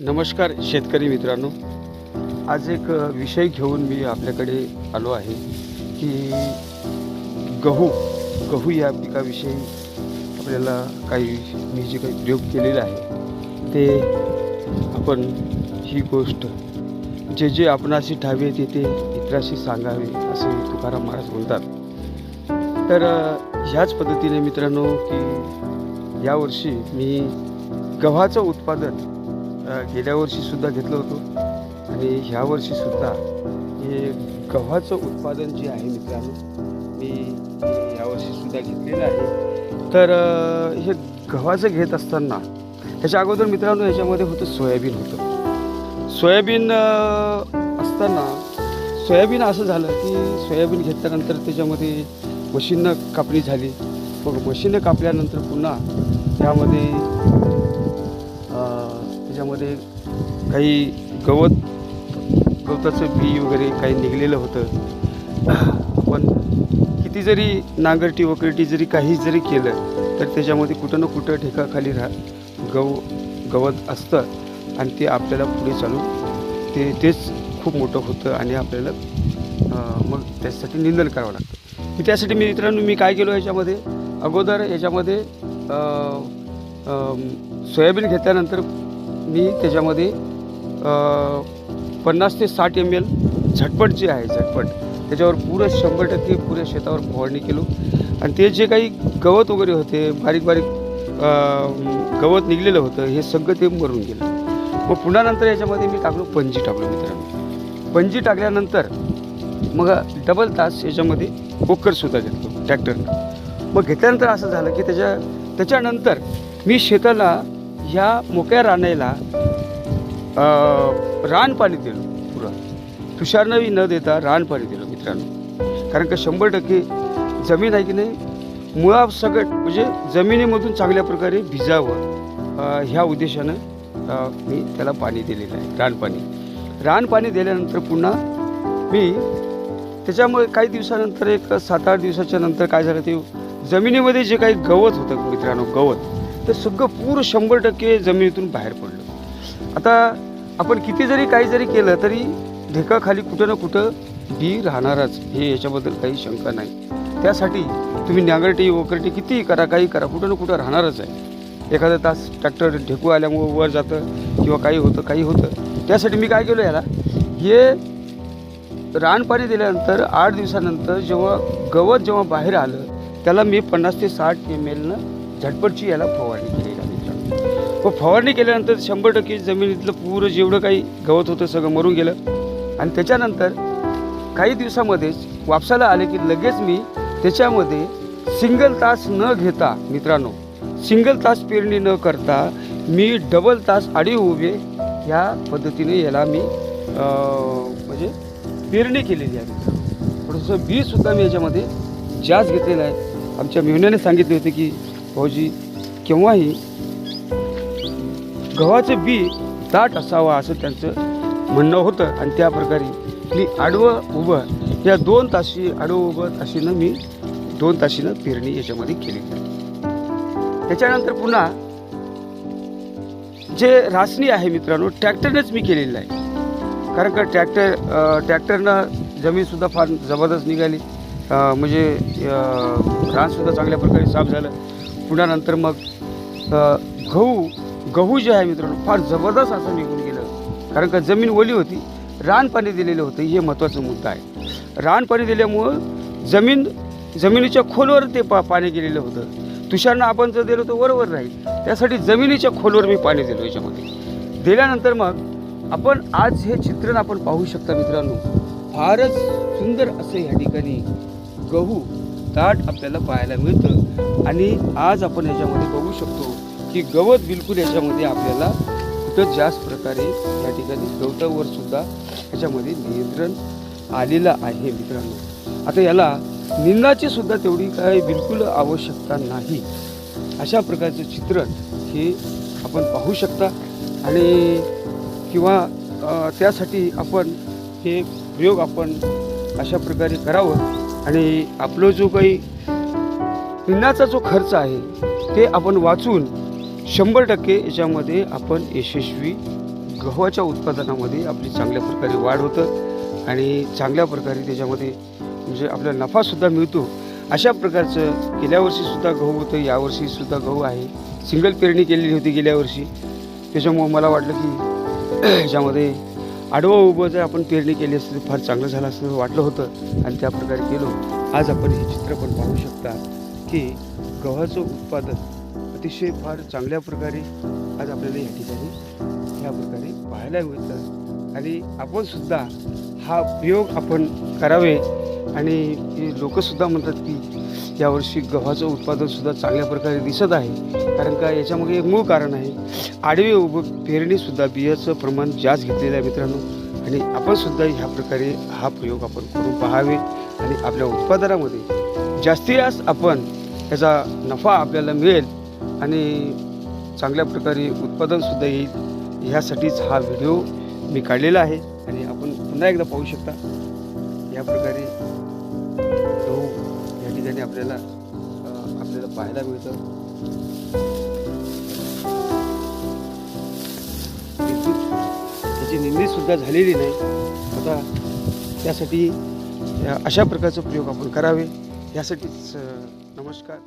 नमस्कार शेतकरी मित्रांनो. आज एक विषय घेऊन मी आपल्याकडे आलो आहे की गहू गहू या पिकाविषयी आपल्याला काही मी जे काही प्रयोग केलेला आहे ते आपण ही गोष्ट जे जे आपणाशी ठावे ते ते इतराशी सांगावे असे तुकाराम महाराज बोलतात. तर ह्याच पद्धतीने मित्रांनो की यावर्षी मी गव्हाचं उत्पादन गेल्या वर्षीसुद्धा घेतलं होतं. आणि ह्या हे गव्हाचं उत्पादन जे आहे मित्रांनो मी यावर्षीसुद्धा घेतलेलं आहे. तर हे गव्हाचं घेत असताना ह्याच्या अगोदर मित्रांनो ह्याच्यामध्ये होतं सोयाबीन होतं. सोयाबीन असताना सोयाबीन असं झालं की सोयाबीन घेतल्यानंतर त्याच्यामध्ये मशीननं कापणी झाली. मग मशीननं कापल्यानंतर पुन्हा त्यामध्ये त्याच्यामध्ये काही गवत गवताचं बी वगैरे काही निघलेलं होतं. पण किती जरी नांगरटी वकरटी जरी काही जरी केलं तर त्याच्यामध्ये कुठं ना कुठं ठेकाखाली राह गव गवत असतं आणि ते आपल्याला पुढे चालून ते तेच खूप मोठं होतं आणि आपल्याला मग त्यासाठी निंदन करावं लागतं. मी त्यासाठी मी मित्रांनो मी काय केलो याच्यामध्ये अगोदर याच्यामध्ये सोयाबीन घेतल्यानंतर मी त्याच्यामध्ये पन्नास ते साठ एम एल झटपट जे आहे झटपट त्याच्यावर पुरं शंभर टक्के पुऱ्या शेतावर फवारणी केलो. आणि ते जे काही गवत वगैरे होते बारीक बारीक गवत निघलेलं होतं हे सगळं ते मरून गेलं. मग पुन्हा नंतर याच्यामध्ये मी टाकलो पणजी टाकलो मित्रांनो. पणजी टाकल्यानंतर मग डबल तास याच्यामध्ये बोकरसुद्धा घेतलो ट्रॅक्टरनं मग घेतल्यानंतर असं झालं की त्याच्या त्याच्यानंतर मी शेताला ह्या मोक्या रानाला रानपाणी रान पाणी दिलं पुरं. न देता रान पाणी दिलं मित्रांनो. कारण का शंभर टक्के जमीन आहे की नाही? मुळासकट म्हणजे जमिनीमधून चांगल्या प्रकारे भिजावं ह्या उद्देशानं मी त्याला पाणी दिलेलं आहे रानपाणी. रानपाणी दिल्यानंतर पुन्हा मी त्याच्यामुळे काही दिवसानंतर एक सात आठ दिवसाच्या नंतर काय झालं ते जमिनीमध्ये जे काही गवत होतं मित्रांनो गवत. ते सगळं पूर्ण शंभर टक्के जमिनीतून बाहेर पडलं. आता आपण किती जरी काही जरी केलं तरी ढेकाखाली कुठं ना कुठं बी राहणारच हे याच्याबद्दल काही शंका नाही. त्यासाठी तुम्ही नांगरटी वकरटी कितीही करा काही करा कुठं ना कुठं राहणारच आहे. एखादा तास ट्रॅक्टर ढेकू आल्यामुळं वर जातं किंवा काही होतं काही होतं. त्यासाठी मी काय केलं याला? हे रानपाणी दिल्यानंतर आठ दिवसानंतर जेव्हा गवत जेव्हा बाहेर आलं त्याला मी पन्नास ते साठ एम एलनं झटपटची याला फवारणी केली आहे व फवारणी केल्यानंतर शंभर टक्के जमिनीतलं पूर्ण जेवढं काही गवत होतं सगळं मरून गेलं. आणि त्याच्यानंतर काही दिवसामध्येच वापसाला आले की लगेच मी त्याच्यामध्ये सिंगल तास न घेता मित्रांनो सिंगल तास पेरणी न करता मी डबल तास आडी उभे ह्या पद्धतीने याला मी म्हणजे पेरणी केलेली आहे. थोडंसं बीसुद्धा मी याच्यामध्ये जास्त घेतलेलं आहे. आमच्या मेहण्याने सांगितले होते की भाऊजी केव्हाही गव्हाचं बी दाट असावं असं त्यांचं म्हणणं होतं. आणि त्या प्रकारे मी आडवं उभं या दोन ताशी आडवं उभं ताशीनं मी दोन ताशीनं पेरणी याच्यामध्ये केली. त्याच्यानंतर पुन्हा जे रासणी आहे मित्रांनो ट्रॅक्टरनेच मी केलेलं आहे. कारण का ट्रॅक्टर ट्रॅक्टरनं जमीनसुद्धा फार जबरदस्त निघाली. म्हणजे रानसुद्धा चांगल्या प्रकारे साफ झालं. पुन्हा नंतर मग गहू गहू जे आहे मित्रांनो फार जबरदस्त असं निघून गेलं. कारण का जमीन ओली होती रानपाणी दिलेलं होतं हे महत्त्वाचा मुद्दा आहे. रानपाणी दिल्यामुळं जमीन जमिनीच्या खोलवर ते पा पाणी गेलेलं होतं. तुषारनं आपण जर दिलं तर वरवर राहील. त्यासाठी जमिनीच्या खोलवर मी पाणी दिलं याच्यामध्ये. दिल्यानंतर मग आपण आज हे चित्रण आपण पाहू शकता मित्रांनो. फारच सुंदर असं ह्या ठिकाणी गहू दाट आपल्याला पाहायला मिळतं. आणि आज आपण याच्यामध्ये बघू शकतो की गवत बिलकुल याच्यामध्ये आपल्याला कुठं जास्त प्रकारे या ठिकाणी गवतावर सुद्धा याच्यामध्ये नियंत्रण आलेलं आहे मित्रांनो. आता याला निंदाची सुद्धा तेवढी काय बिलकुल आवश्यकता नाही. अशा प्रकारचं चित्रण हे आपण पाहू शकता. आणि किंवा त्यासाठी आपण हे प्रयोग आपण अशा प्रकारे करावं. आणि आपलं जो काही निंदाचा जो खर्च आहे ते आपण वाचून शंभर टक्के याच्यामध्ये आपण यशस्वी गव्हाच्या उत्पादनामध्ये आपली चांगल्या प्रकारे वाढ होतं आणि चांगल्या प्रकारे त्याच्यामध्ये म्हणजे आपल्याला नफासुद्धा मिळतो. अशा प्रकारचं गेल्या वर्षीसुद्धा गहू होतं यावर्षीसुद्धा गहू आहे. सिंगल पेरणी केलेली होती गेल्या वर्षी. त्याच्यामुळं मला वाटलं की ह्याच्यामध्ये आडवं उभं जर आपण पेरणी केली असती फार चांगलं झालं असं वाटलं होतं. आणि त्या प्रकारे केलो. आज आपण हे चित्र पण पाहू शकता की गव्हाचं उत्पादन अतिशय फार चांगल्या प्रकारे आज आपल्याला या ठिकाणी ह्या प्रकारे पाहायला मिळतं. आणि आपणसुद्धा हा प्रयोग आपण करावे आणि लोकसुद्धा म्हणतात की यावर्षी गव्हाचं उत्पादनसुद्धा चांगल्या प्रकारे दिसत आहे. कारण का याच्यामागे एक मूळ कारण आहे. आडवी उभं पेरणीसुद्धा बियाचं प्रमाण जास्त घेतलेलं आहे मित्रांनो. आणि आपणसुद्धा ह्या प्रकारे हा प्रयोग आपण करून पाहावे आणि आपल्या उत्पादनामध्ये जास्तीत जास्त आपण याचा नफा आपल्याला मिळेल आणि चांगल्या प्रकारे उत्पादनसुद्धा येईल ह्यासाठीच हा व्हिडिओ मी काढलेला आहे. आणि आपण पुन्हा एकदा पाहू शकता. या प्रकारे गहू या ठिकाणी आपल्याला आपल्याला पाहायला मिळतं. त्याची निंदी सुद्धा झालेली नाही. आता त्यासाठी अशा प्रकारचे प्रयोग आपण करावे. यासाठीच नमस्कार.